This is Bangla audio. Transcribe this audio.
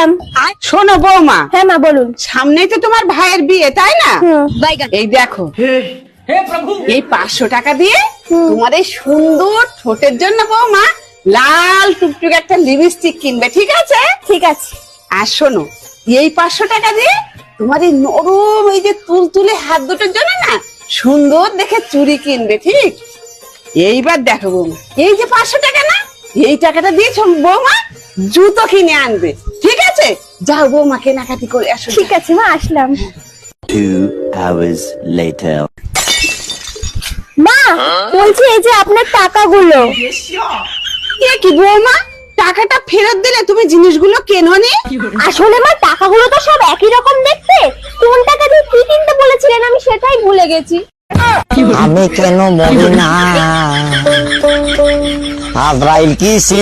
গেলাম শোনো বৌমা হ্যাঁ মা বলুন। সামনেই তো তোমার ভাইয়ের বিয়ে তাই না। এই দেখো এই পাঁচশো টাকা দিয়ে তোমার এই সুন্দর ঠোঁটের জন্য বৌমা লাল টুকটুক একটা লিপস্টিক কিনবে ঠিক আছে? ঠিক আছে। আর শোনো এই পাঁচশো টাকা দিয়ে তোমার এই নরম এই যে তুলতুলে হাত দুটোর জন্য না সুন্দর দেখে চুড়ি কিনবে ঠিক? এইবার দেখো বৌমা এই যে পাঁচশো টাকা না এই টাকাটা দিয়েছ বৌমা জুতো কিনে আনবে। আছে? যাও বৌমা কেনাকাটি করে আসো। ঠিক আছে মা আসলাম। Two hours later. মা বলছি এই যে আপনার টাকাগুলো। এ কি বৌমা টাকাটা ফেরত দিলে তুমি জিনিসগুলো কেননি আসলে মা টাকাগুলো তো সব একই রকম দেখতে। কোন টাকা দিয়ে কি কিনতে বলেছিলেন আমি সেটাই ভুলে গেছি। আমি কেন মরি না? আজরাইল কি